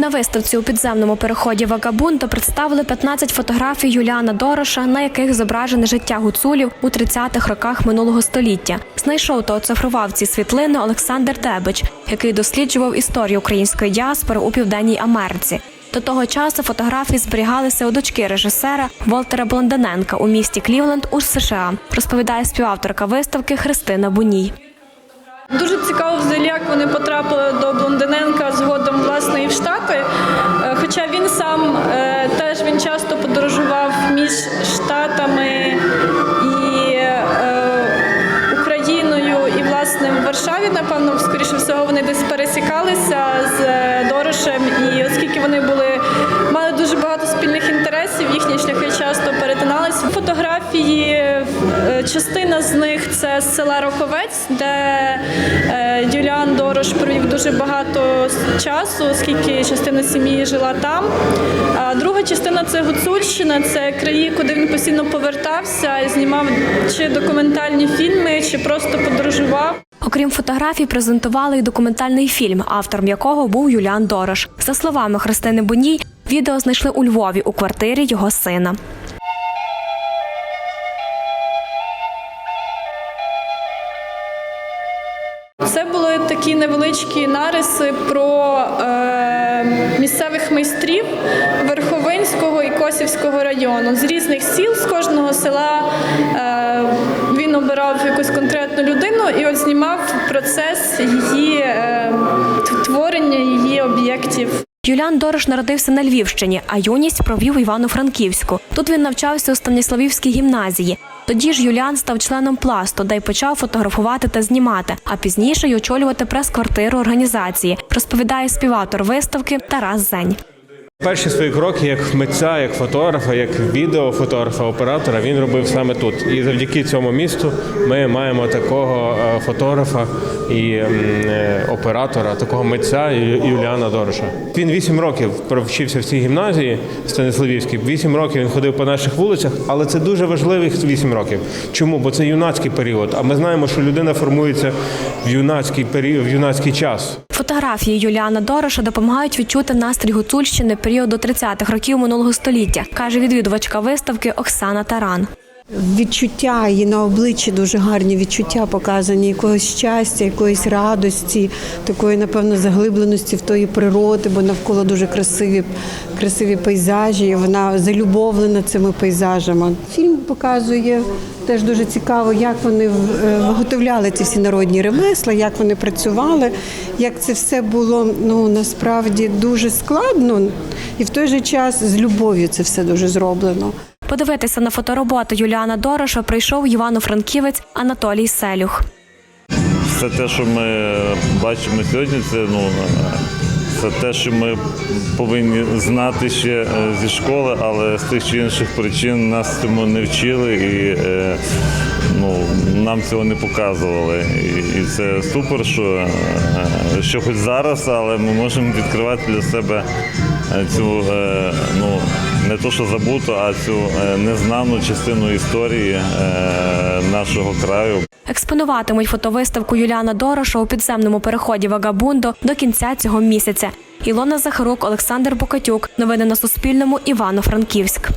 На виставці у підземному переході Вагабунто представили 15 фотографій Юліана Дороша, на яких зображене життя гуцулів у 30-х роках минулого століття. Знайшов та оцифрував ці світлини Олександр Дебич, який досліджував історію української діаспори у Південній Америці. До того часу фотографії зберігалися у дочки режисера Волтера Блондененка у місті Клівленд у США, розповідає співавторка виставки Христина Буній. Дуже цікаво взагалі, як вони потрапили до Блондиненка згодом Варшаві, напевно, скоріше всього, вони десь пересікалися з е, Дорошем, і оскільки вони були мали дуже багато спільних інтересів, їхні шляхи часто перетиналися. Фотографії, е, частина з них це з села Роковець, де е, Юліан Дорош провів дуже багато часу, оскільки частина сім'ї жила там. А друга частина це Гуцульщина, це краї, куди він постійно повертався знімав чи документальні фільми, чи просто подорожував. Окрім фотографій, презентували й документальний фільм, автором якого був Юліан Дорош. За словами Христини Буній, відео знайшли у Львові у квартирі його сина. Це були такі невеличкі нариси про е, місцевих майстрів Верховинського і Косівського району з різних сіл, з кожного села е, обирав якусь конкретну людину і от знімав процес її е, творення, її об'єктів. Юліан Дорош народився на Львівщині, а юність провів у Івано-Франківську. Тут він навчався у Станіславівській гімназії. Тоді ж Юліан став членом пласту, де й почав фотографувати та знімати, а пізніше й очолювати прес-квартиру організації, розповідає співавтор виставки Тарас Зень. Перші свої кроки як митця, як фотографа, як відеофотографа, оператора він робив саме тут. І завдяки цьому місту ми маємо такого е, фотографа і е, оператора, такого митця Юліана Дороша. Він вісім років провчився в цій гімназії Станиславівській. Вісім років він ходив по наших вулицях, але це дуже важливих вісім років. Чому? Бо це юнацький період. А ми знаємо, що людина формується в юнацький період, в юнацький час. Фотографії Юліана Дороша допомагають відчути настрій гуцульщини періоду 30-х років минулого століття, каже відвідувачка виставки Оксана Таран. Відчуття її на обличчі дуже гарні відчуття показані якогось щастя, якоїсь радості, такої, напевно, заглибленості в тої природи, бо навколо дуже красиві, красиві пейзажі. і Вона залюбовлена цими пейзажами. Фільм показує теж дуже цікаво, як вони е, виготовляли ці всі народні ремесла, як вони працювали, як це все було ну насправді дуже складно, і в той же час з любов'ю це все дуже зроблено. Подивитися на фотороботу Юліана Дороша прийшов Івано-Франківець Анатолій Селюх. Все те, що ми бачимо сьогодні, це ну це те, що ми повинні знати ще е, зі школи, але з тих чи інших причин нас цьому не вчили і е, ну, нам цього не показували. І, це супер, що, е, що хоч зараз, але ми можемо відкривати для себе цю ну, не то, що забуту, а цю е, незнану частину історії е, нашого краю. Експонуватимуть фотовиставку Юліана Дороша у підземному переході Вагабундо до кінця цього місяця. Ілона Захарук, Олександр Бокатюк. Новини на Суспільному. Івано-Франківськ.